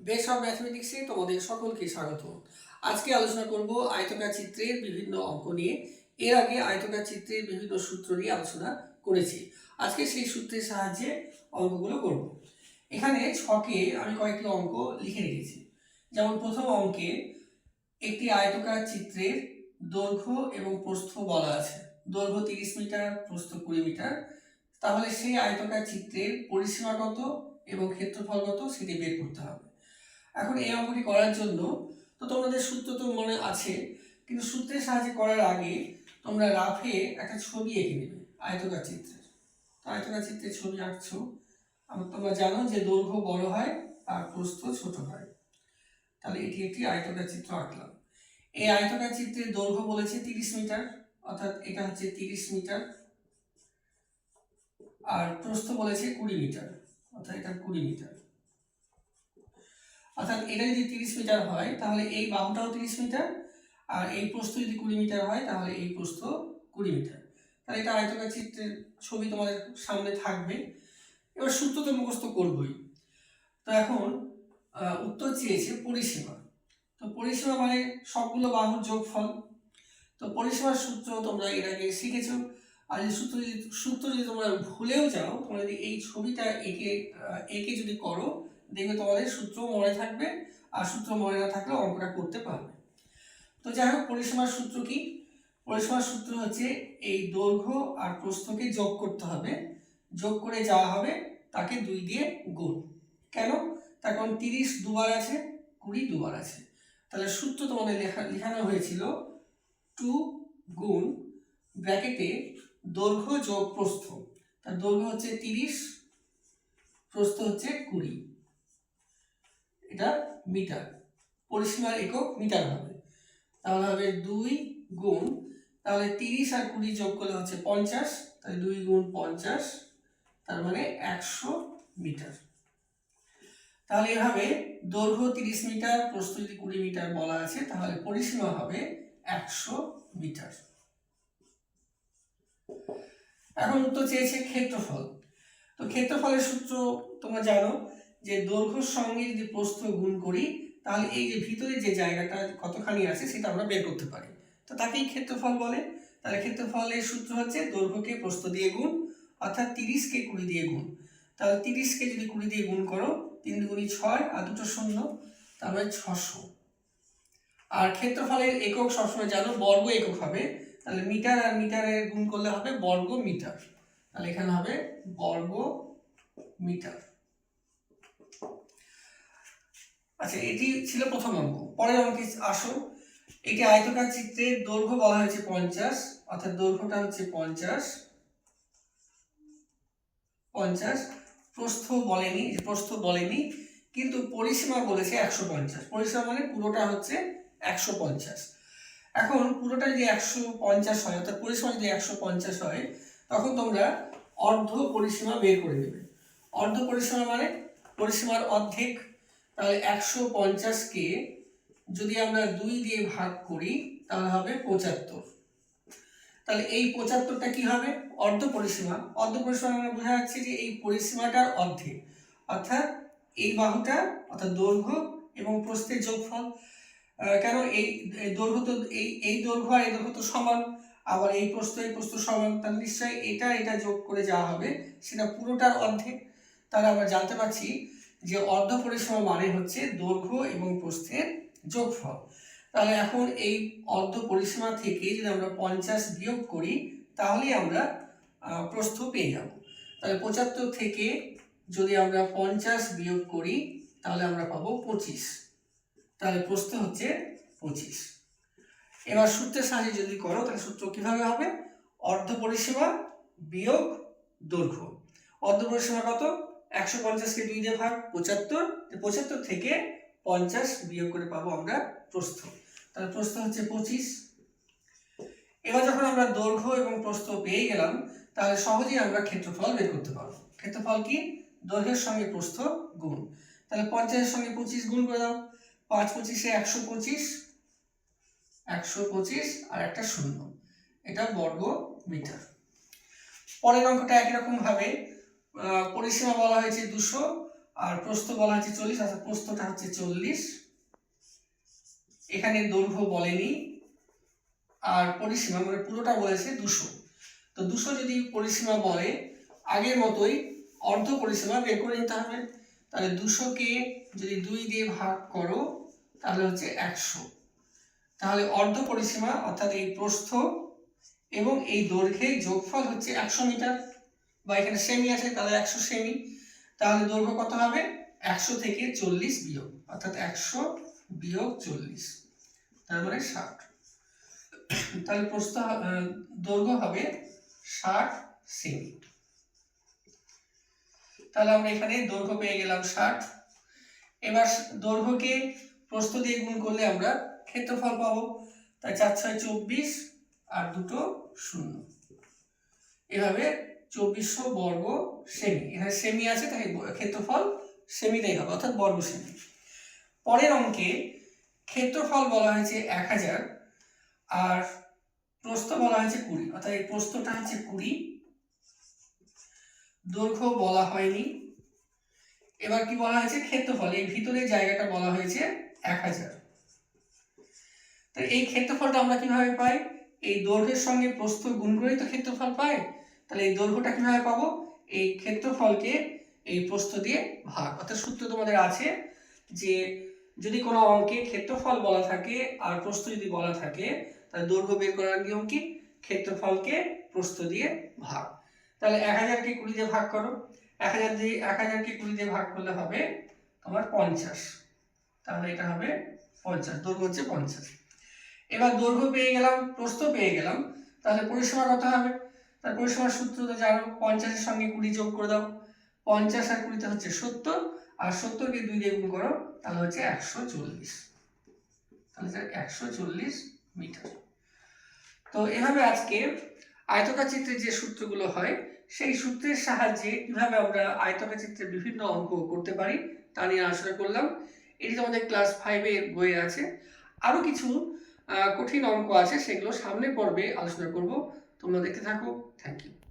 Base of ম্যাথমেটিক্সে তোমাদের সকলকে স্বাগত। আজকে আলোচনা করব আয়তকার চিত্রের বিভিন্ন অঙ্ক নিয়ে। এর আগে আয়তকার চিত্রের বিভিন্ন সূত্র নিয়ে আলোচনা করেছি। আজকে সেই সূত্রের সাহায্যে অঙ্কগুলো করব। এখানে ছকে আমি কয়েকটি অঙ্ক লিখে রেখেছি। যেমন প্রথম অঙ্কে একটি আয়তকার চিত্রের দৈর্ঘ্য এবং প্রস্থ বলা আছে। দৈর্ঘ্য তিরিশ মিটার, প্রস্থ কুড়ি মিটার। তাহলে সেই আয়তকার চিত্রের পরিসীমা কত এবং ক্ষেত্রফল কত সেটি বের করতে হবে। এখন এই অঙ্কটি করার জন্য তো তোমাদের সূত্র তো মনে আছে, কিন্তু সূত্রের সাহায্যে করার আগে তোমরা রাফে একটা ছবি এঁকে নেবে, আয়তকার চিত্রের। তো আয়তকার চিত্রের ছবি আঁকছো। আমার তোমরা জানো যে দৈর্ঘ্য বড় হয়, আর প্রস্থ ছোট হয়। তাহলে এটি একটি আয়তকার চিত্র আঁকলাম। এই আয়তকার চিত্রের দৈর্ঘ্য বলেছে তিরিশ মিটার, অর্থাৎ এটা হচ্ছে তিরিশ মিটার, আর প্রস্থ বলেছে কুড়ি মিটার, অর্থাৎ এটা কুড়ি মিটার। অর্থাৎ এটা যদি তিরিশ মিটার হয়, তাহলে এই বাহুটাও তিরিশ মিটার, আর এই প্রস্থ যদি কুড়ি মিটার হয়, তাহলে এই প্রস্থ কুড়ি মিটার। তাহলে এটা আয়তকার চিত্রের ছবি তোমাদের সামনে থাকবে। এবার সূত্র তো মুখস্থ করবই। তো এখন উত্তর চেয়েছে পরিসীমা। তো পরিসীমা মানে সবগুলো বাহুর যোগফল। তো পরিসীমার সূত্র তোমরা এর আগে শিখেছো। আর এই সূত্র যদি সূত্র যদি তোমরা ভুলেও যাও, তোমরা যদি এই ছবিটা এঁকে এঁকে যদি করো দেখবে তোমাদের সূত্র মনে থাকবে আর সূত্র মনে না থাকলে অঙ্কটা করতে পারবে। তো যাই হোক, পরিসীমার সূত্র কি? পরিসীমার সূত্র হচ্ছে এই দৈর্ঘ্য আর প্রস্থকে যোগ করতে হবে। যোগ করে যাওয়া হবে তাকে দুই দিয়ে গুণ। কেন? তার কারণ তিরিশ দুবার আছে, কুড়ি দুবার আছে। তাহলে সূত্র তোমাদের লেখা, লেখানো হয়েছিল টু গুণ ব্র্যাকেটে দৈর্ঘ্য যোগ প্রস্থ। তার দৈর্ঘ্য হচ্ছে তিরিশ, প্রস্থ হচ্ছে কুড়ি। এটা মিটার। পরিসীমার একক মিটার হবে। তাহলে হবে দুই গুণ, তাহলে তিরিশ আর কুড়ি যোগ করলে হচ্ছে পঞ্চাশ, তাহলে দুই গুণ পঞ্চাশ, তার মানে একশো মিটার। তাহলে এভাবে দৈর্ঘ্য তিরিশ মিটার প্রস্থ যদি কুড়ি মিটার বলা আছে, তাহলে পরিসীমা হবে একশো মিটার। এখন উত্তর চেয়েছে ক্ষেত্রফল। তো ক্ষেত্রফলের সূত্র তোমরা জানো যে দৈর্ঘ্যের সঙ্গে যদি প্রস্থ গুণ করি, তাহলে এই যে ভিতরে যে জায়গাটা কতখানি আছে সেটা আমরা বের করতে পারি। তো তাকেই ক্ষেত্রফল বলে। তাহলে ক্ষেত্রফলের সূত্র হচ্ছে দৈর্ঘ্যকে প্রস্থ দিয়ে গুণ, অর্থাৎ তিরিশকে কুড়ি দিয়ে গুণ। তাহলে তিরিশকে যদি কুড়ি দিয়ে গুণ করো, তিন দুগুণি ছয়, আর দুটো শূন্য, তাহলে ছশো। আর ক্ষেত্রফলের একক সবসময় জানো বর্গ একক হবে। তাহলে মিটার আর মিটারের গুণ করলে হবে বর্গ মিটার। তাহলে এখানে হবে বর্গ মিটার। আচ্ছা এটি ছিল প্রথম অঙ্ক। পরের অঙ্কে আসো। এটি আয়তকার চিত্রের দৈর্ঘ্য বলা হয়েছে পঞ্চাশ, অর্থাৎ দৈর্ঘ্যটা হচ্ছে পঞ্চাশ। পঞ্চাশ। প্রস্থ বলেনি প্রস্থ বলেনি, কিন্তু পরিসীমা বলেছে একশো পঞ্চাশ। পরিসীমা মানে পুরোটা হচ্ছে একশো পঞ্চাশ। এখন পুরোটা যদি একশো পঞ্চাশ হয়, অর্থাৎ পরিসীমা যদি একশো পঞ্চাশ হয়, তখন তোমরা অর্ধ পরিসীমা বের করে দেবে। অর্ধ পরিসীমা মানে পরিসীমার অর্ধেক তাহলে একশো পঞ্চাশকে যদি আমরা দুই দিয়ে ভাগ করি, তাহলে হবে পঁচাত্তর। তাহলে এই পঁচাত্তরটা কি হবে? অর্ধ পরিসীমা। অর্ধ পরিসীমা মানে বোঝা যাচ্ছে যে এই পরিসীমাটার অর্ধেক। অর্থাৎ এই বাহুটা, অর্থাৎ দৈর্ঘ্য এবং প্রস্থের যোগফল কেন এই এই দৈর্ঘ্য তো, এই এই দৈর্ঘ্য আর এই দৈর্ঘ্য তো সমান। আবার এই প্রস্থ এই প্রস্থ সমান। তাহলে নিশ্চয়ই এটা এটা যোগ করে যাওয়া হবে। সেটা পুরোটার অর্ধেক। তাহলে আমরা জানতে পারছি যে অর্ধ পরিসীমা মানে হচ্ছে দৈর্ঘ্য এবং প্রস্থের যোগফল। তাহলে এখন এই অর্ধ পরিসীমা থেকে যদি আমরা পঞ্চাশ বিয়োগ করি, তাহলেই আমরা প্রস্থ পেয়ে যাব। তাহলে পঁচাত্তর থেকে যদি আমরা পঞ্চাশ বিয়োগ করি, তাহলে আমরা পাবো পঁচিশ। তাহলে প্রস্থ হচ্ছে পঁচিশ। এবার সূত্রের সাহায্যে যদি করো, তাহলে সূত্র কীভাবে হবে? অর্ধ পরিসীমা বিয়োগ দৈর্ঘ্য। অর্ধ পরিসীমা কত? একশো পঞ্চাশকে দুই দিয়ে ভাগ পঁচাত্তর পঁচাত্তর থেকে পঞ্চাশ বিয়োগ করে পাবো আমরা প্রস্থ। তাহলে প্রস্থ হচ্ছে পঁচিশ। এবার যখন আমরা দৈর্ঘ্য এবং প্রস্থ পেয়ে গেলাম তাহলে সহজেই আমরা ক্ষেত্রফল বের করতে পারব। ক্ষেত্রফল কি? দৈর্ঘ্যের সঙ্গে প্রস্থ গুণ। তাহলে পঞ্চাশের সঙ্গে পঁচিশ গুণ করে দাও। পাঁচ পঁচিশে একশো পঁচিশ একশো পঁচিশ আর একটা শূন্য। এটা বর্গ মিটার পরের অঙ্কটা একই রকম ভাবে আহ, পরিসীমা বলা হয়েছে দুশো, আর প্রস্থ বলা হয়েছে চল্লিশ অর্থাৎ প্রস্থটা হচ্ছে চল্লিশ। এখানে দৈর্ঘ্য বলেনি, আর পরিসীমা মানে পুরোটা বলেছে দুশো। তো দুশো যদি পরিসীমা বলে, আগের মতোই অর্ধ পরিসীমা বের করে নিতে হবে। তাহলে দুশোকে যদি দুই দিয়ে ভাগ করো, তাহলে হচ্ছে একশো। তাহলে অর্ধ পরিসীমা, অর্থাৎ এই প্রস্থ এবং এই দৈর্ঘ্যের যোগফল হচ্ছে একশো মিটার। বা এখানে সেমি আছে, তাহলে একশো সেমি তাহলে দৈর্ঘ্য কত হবে? একশো থেকে চল্লিশ বিয়োগ, অর্থাৎ একশো বিয়োগ চল্লিশ, তার মানে ষাট। তাহলে প্রস্থ দৈর্ঘ্য হবে ষাট সেমি তাহলে আমরা এখানে দৈর্ঘ্য পেয়ে গেলাম ষাট। এবার দৈর্ঘ্যকে প্রস্থ দিয়ে গুণ করলে আমরা ক্ষেত্রফল পাবো। তাই চার ছয় চব্বিশ আর দুটো শূন্য। এভাবে চব্বিশশো বর্গ সেমি। এখানে সেমি আছে, তাই ক্ষেত্রফল সেমিটাই হবে, অর্থাৎ বর্গ সেমি। পরের অঙ্কে ক্ষেত্রফল বলা হয়েছে এক হাজার, আর প্রস্থ বলা হয়েছে কুড়ি। অর্থাৎ এই প্রস্থটা হচ্ছে কুড়ি। দৈর্ঘ্য বলা হয়নি। এবার কি বলা হয়েছে? ক্ষেত্রফল। এই ভিতরের জায়গাটা বলা হয়েছে এক হাজার। তো এই ক্ষেত্রফলটা আমরা কীভাবে পাই? এই দৈর্ঘ্যের সঙ্গে প্রস্থ গুণ তো ক্ষেত্রফল পাই তাহলে এই দৈর্ঘ্যটা কীভাবে পাবো? এই ক্ষেত্রফলকে এই প্রস্থ দিয়ে ভাগ। অর্থাৎ সূত্র তোমাদের আছে যে যদি কোনো অঙ্কে ক্ষেত্রফল বলা থাকে আর প্রস্থ যদি বলা থাকে, তাহলে দৈর্ঘ্য বের করার নিয়ম কি? ক্ষেত্রফলকে প্রস্থ দিয়ে ভাগ। তাহলে এক হাজারকে কুড়ি দিয়ে ভাগ করো। এক হাজার দিয়ে, এক হাজারকে কুড়ি দিয়ে ভাগ করলে হবে তোমার পঞ্চাশ। তাহলে এটা হবে পঞ্চাশ, দৈর্ঘ্য হচ্ছে পঞ্চাশ। এবার দৈর্ঘ্য পেয়ে গেলাম, প্রস্থ পেয়ে গেলাম, তাহলে পরিসীমা কত হবে? তার পরিসীমার সূত্র তো জানো, পঞ্চাশের সঙ্গে কুড়ি যোগ করে দাও। পঞ্চাশ আর কুড়িতে হচ্ছে সত্তর, আর সত্তরকে দুই দিয়ে গুণ করো, তাহলে হচ্ছে একশো চল্লিশ। তাহলে একশো চল্লিশ মিটার। তো এভাবে আজকে আয়তকার চিত্রের যে সূত্রগুলো হয়, সেই সূত্রের সাহায্যে কীভাবে আমরা আয়তকার চিত্রের বিভিন্ন অঙ্ক করতে পারি, তা নিয়ে আলোচনা করলাম। এটি তোমাদের ক্লাস ফাইভের বইয়ে আছে। আরও কিছু কঠিন অঙ্ক আছে, সেগুলো সামনের পর্বে আলোচনা করব। তোমরা দেখতে থাকো থ্যাংক ইউ